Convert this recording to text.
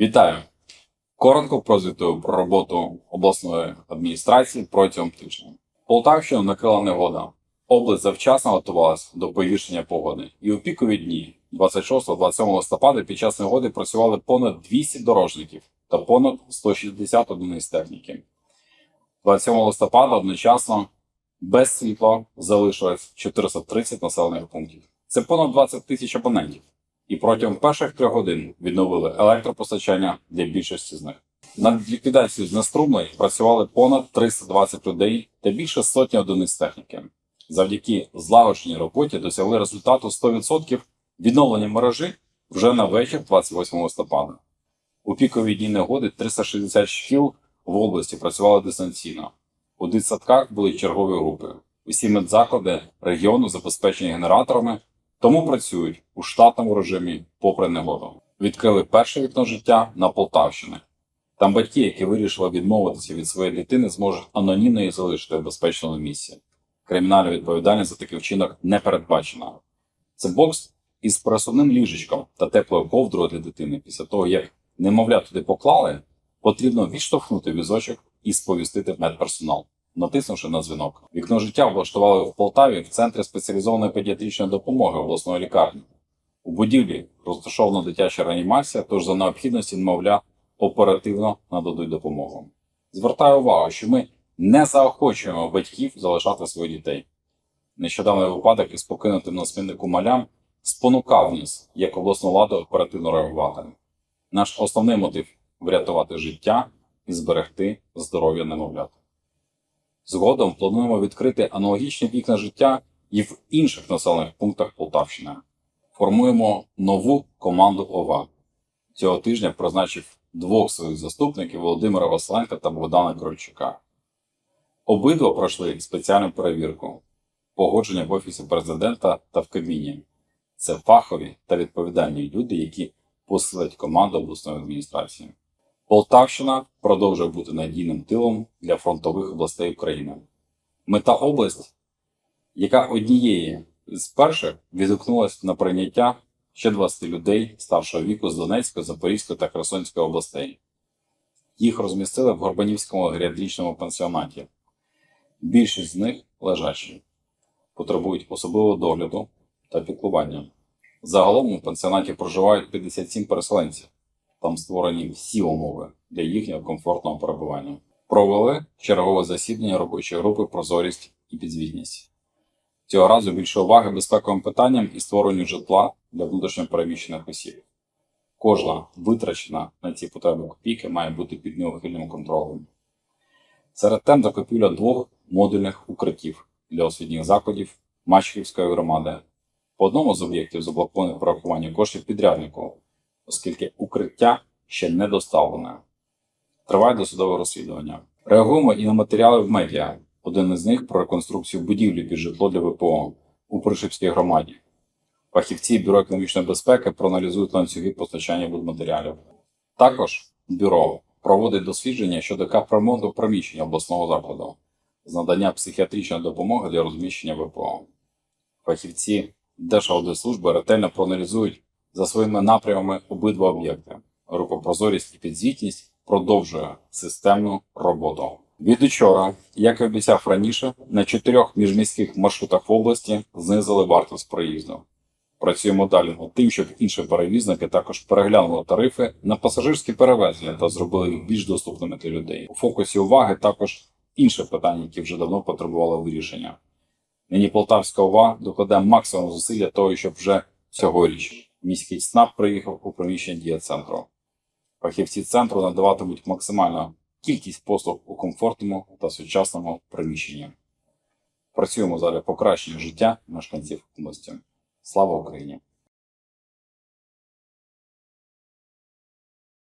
Вітаю! Коротко прозвітую про роботу обласної адміністрації протягом тижня. Полтавщину накрила негода. Область завчасно готувалась до погіршення погоди. І у пікові дні 26-27 листопада під час негоди працювали понад 200 дорожників та понад 160 одиниць техніки. 27 листопада одночасно без світла залишилось 430 населених пунктів. Це понад 20 тисяч абонентів і протягом перших трьох годин відновили електропостачання для більшості з них. Над ліквідацією знеструмлень працювали понад 320 людей та більше сотні одиниць техніки. Завдяки злагодженій роботі досягли результату 100% відновлення мережі вже на вечір 28 листопада. У пікові дні негоди 360 шкіл в області працювали дистанційно. У дитсадках були чергові групи. Усі медзаклади регіону забезпечені генераторами тому працюють у штатному режимі попри негоду. Відкрили перше вікно життя на Полтавщині. Там батьки, які вирішили відмовитися від своєї дитини, зможуть анонімно її залишити в безпечному місці. Кримінальна відповідальність за такий вчинок не передбачена. Це бокс із пересувним ліжечком та теплою ковдрою для дитини. Після того, як немовля туди поклали, потрібно відштовхнути візочок і сповістити медперсонал натиснувши на дзвінок. Вікно життя облаштували в Полтаві в центрі спеціалізованої педіатричної допомоги обласної лікарні. У будівлі розташована дитяча реанімація, тож за необхідності немовля оперативно нададуть допомогу. Звертаю увагу, що ми не заохочуємо батьків залишати своїх дітей. Нещодавний випадок із покинутим на сміннику малям спонукав нас, як обласну владу, оперативно реагувати. Наш основний мотив врятувати життя і зберегти здоров'я немовлят. Згодом плануємо відкрити аналогічні вікна життя і в інших населених пунктах Полтавщини. Формуємо нову команду ОВА. Цього тижня призначив двох своїх заступників Володимира Василенка та Богдана Корольчука. Обидва пройшли спеціальну перевірку, погодження в Офісі президента та в Кабміні. Це фахові та відповідальні люди, які посилять команду обласної адміністрації. Полтавщина продовжує бути надійним тилом для фронтових областей України. Мета область, яка однієї з перших відгукнулася на прийняття ще 20 людей старшого віку з Донецької, Запорізької та Херсонської областей. Їх розмістили в Горбанівському геріатричному пансіонаті. Більшість з них лежачі, потребують особливого догляду та піклування. Загалом у пансіонаті проживають 57 переселенців там створені всі умови для їхнього комфортного перебування. Провели чергове засідання робочої групи Прозорість і підзвітність. Цього разу більше уваги безпековим питанням і створенню житла для внутрішньопереміщених осіб. Кожна витрачена на ці потреби копійки має бути під неухильним контролем. Серед тем закупівля двох модульних укриттів для освітніх закладів Мачківської громади. По одному з об'єктів заблокованих порахування коштів підряднику оскільки укриття ще не доставлене. Триває досудове розслідування. Реагуємо і на матеріали в медіа. Один із них про реконструкцію будівлі під житло для ВПО у Пришипській громаді. Фахівці Бюро економічної безпеки проаналізують ланцюги постачання будматеріалів. Також бюро проводить дослідження щодо капремонту приміщення обласного закладу з надання психіатричної допомоги для розміщення ВПО. Фахівці Держаудитслужби ретельно проаналізують за своїми напрямами обидва об'єкти. Група Прозорість і підзвітність продовжує системну роботу. Від учора, як і обіцяв раніше, на чотирьох міжміських маршрутах в області знизили вартість проїзду. Працюємо далі над тим, щоб інші перевізники також переглянули тарифи на пасажирські перевезення та зробили їх більш доступними для людей. У фокусі уваги також інші питання, які вже давно потребували вирішення. Нині Полтавська ОВА докладе максимум зусиль для того, щоб вже цьогоріч міський ЦНАП приїхав у приміщення дія центру. Фахівці центру надаватимуть максимальну кількість послуг у комфортному та сучасному приміщенні. Працюємо задля покращення життя мешканців області. Слава Україні!